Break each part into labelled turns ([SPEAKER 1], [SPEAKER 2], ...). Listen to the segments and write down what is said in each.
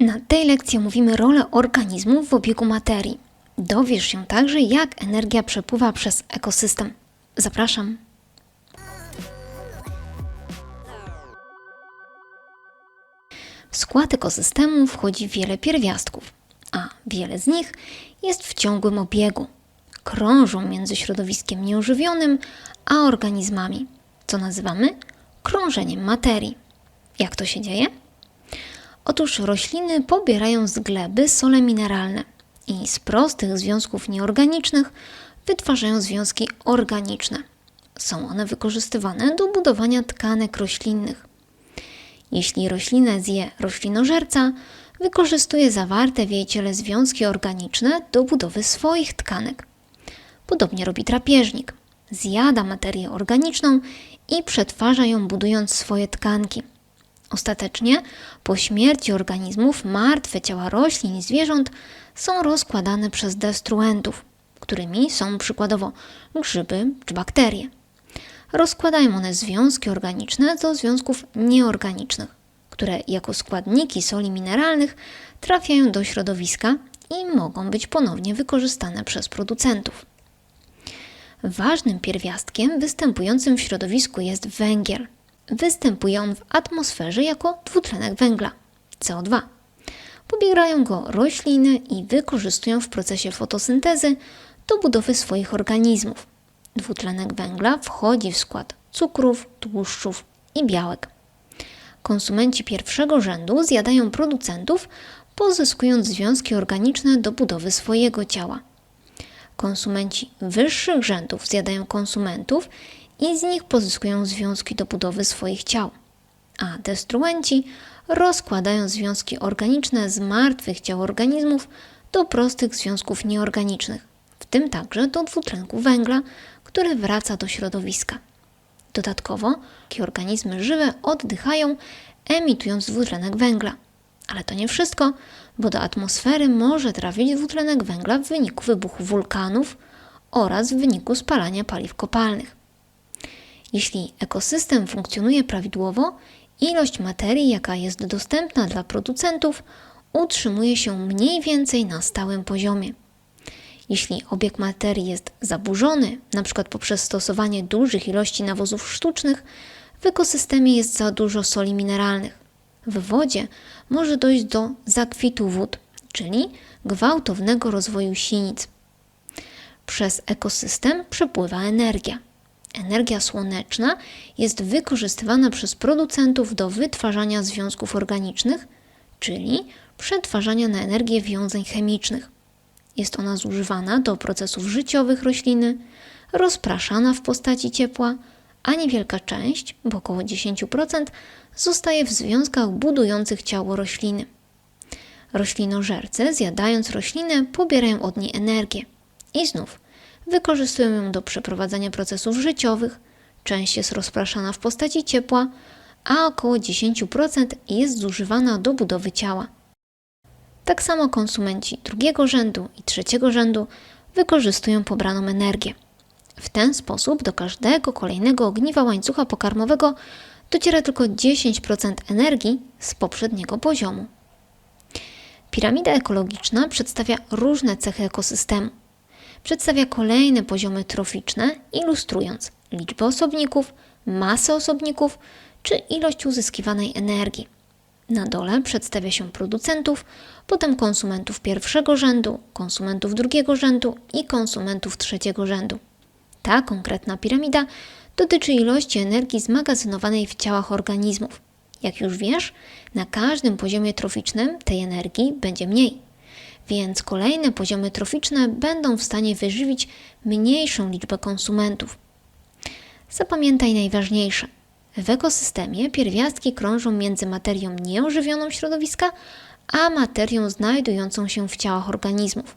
[SPEAKER 1] Na tej lekcji omówimy rolę organizmów w obiegu materii. Dowiesz się także, jak energia przepływa przez ekosystem. Zapraszam. W skład ekosystemu wchodzi wiele pierwiastków, a wiele z nich jest w ciągłym obiegu. Krążą między środowiskiem nieożywionym a organizmami, co nazywamy krążeniem materii. Jak to się dzieje? Otóż rośliny pobierają z gleby sole mineralne i z prostych związków nieorganicznych wytwarzają związki organiczne. Są one wykorzystywane do budowania tkanek roślinnych. Jeśli roślinę zje roślinożerca, wykorzystuje zawarte w jej ciele związki organiczne do budowy swoich tkanek. Podobnie robi drapieżnik. Zjada materię organiczną i przetwarza ją, budując swoje tkanki. Ostatecznie, po śmierci organizmów, martwe ciała roślin i zwierząt są rozkładane przez destruentów, którymi są przykładowo grzyby czy bakterie. Rozkładają one związki organiczne do związków nieorganicznych, które jako składniki soli mineralnych trafiają do środowiska i mogą być ponownie wykorzystane przez producentów. Ważnym pierwiastkiem występującym w środowisku jest węgiel. Występuje on w atmosferze jako dwutlenek węgla CO2. Pobierają go rośliny i wykorzystują w procesie fotosyntezy do budowy swoich organizmów. Dwutlenek węgla wchodzi w skład cukrów, tłuszczów i białek. Konsumenci pierwszego rzędu zjadają producentów, pozyskując związki organiczne do budowy swojego ciała. Konsumenci wyższych rzędów zjadają konsumentów i z nich pozyskują związki do budowy swoich ciał, a destruenci rozkładają związki organiczne z martwych ciał organizmów do prostych związków nieorganicznych, w tym także do dwutlenku węgla, który wraca do środowiska. Dodatkowo, organizmy żywe oddychają, emitując dwutlenek węgla. Ale to nie wszystko, bo do atmosfery może trafić dwutlenek węgla w wyniku wybuchu wulkanów oraz w wyniku spalania paliw kopalnych. Jeśli ekosystem funkcjonuje prawidłowo, ilość materii, jaka jest dostępna dla producentów, utrzymuje się mniej więcej na stałym poziomie. Jeśli obieg materii jest zaburzony, np. poprzez stosowanie dużych ilości nawozów sztucznych, w ekosystemie jest za dużo soli mineralnych. W wodzie może dojść do zakwitu wód, czyli gwałtownego rozwoju sinic. Przez ekosystem przepływa energia. Energia słoneczna jest wykorzystywana przez producentów do wytwarzania związków organicznych, czyli przetwarzania na energię wiązań chemicznych. Jest ona zużywana do procesów życiowych rośliny, rozpraszana w postaci ciepła, a niewielka część, bo około 10%, zostaje w związkach budujących ciało rośliny. Roślinożerce, zjadając roślinę, pobierają od niej energię i znów wykorzystują ją do przeprowadzania procesów życiowych. Część jest rozpraszana w postaci ciepła, a około 10% jest zużywana do budowy ciała. Tak samo konsumenci drugiego rzędu i trzeciego rzędu wykorzystują pobraną energię. W ten sposób do każdego kolejnego ogniwa łańcucha pokarmowego dociera tylko 10% energii z poprzedniego poziomu. Piramida ekologiczna przedstawia różne cechy ekosystemu. Przedstawia kolejne poziomy troficzne, ilustrując liczbę osobników, masę osobników czy ilość uzyskiwanej energii. Na dole przedstawia się producentów, potem konsumentów pierwszego rzędu, konsumentów drugiego rzędu i konsumentów trzeciego rzędu. Ta konkretna piramida dotyczy ilości energii zmagazynowanej w ciałach organizmów. Jak już wiesz, na każdym poziomie troficznym tej energii będzie mniej, więc kolejne poziomy troficzne będą w stanie wyżywić mniejszą liczbę konsumentów. Zapamiętaj najważniejsze. W ekosystemie pierwiastki krążą między materią nieożywioną środowiska, a materią znajdującą się w ciałach organizmów.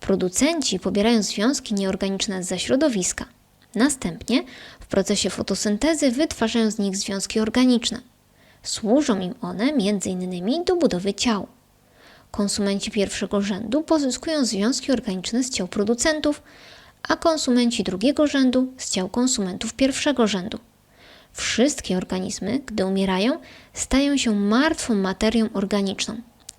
[SPEAKER 1] Producenci pobierają związki nieorganiczne ze środowiska. Następnie w procesie fotosyntezy wytwarzają z nich związki organiczne. Służą im one m.in. do budowy ciał. Konsumenci pierwszego rzędu pozyskują związki organiczne z ciał producentów, a konsumenci drugiego rzędu z ciał konsumentów pierwszego rzędu. Wszystkie organizmy, gdy umierają, stają się martwą materią organiczną.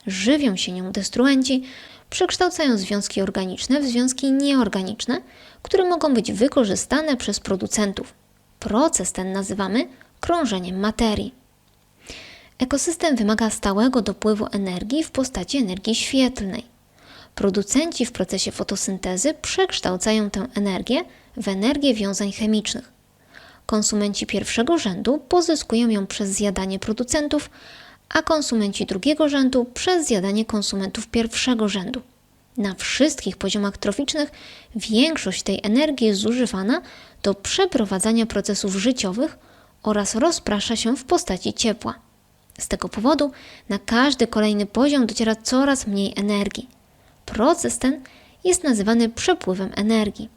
[SPEAKER 1] żywią się nią destruenci, przekształcają związki organiczne w związki nieorganiczne, które mogą być wykorzystane przez producentów. Proces ten nazywamy krążeniem materii. Ekosystem wymaga stałego dopływu energii w postaci energii świetlnej. Producenci w procesie fotosyntezy przekształcają tę energię w energię wiązań chemicznych. Konsumenci pierwszego rzędu pozyskują ją przez zjadanie producentów, a konsumenci drugiego rzędu przez zjadanie konsumentów pierwszego rzędu. Na wszystkich poziomach troficznych większość tej energii jest zużywana do przeprowadzania procesów życiowych oraz rozprasza się w postaci ciepła. Z tego powodu na każdy kolejny poziom dociera coraz mniej energii. Proces ten jest nazywany przepływem energii.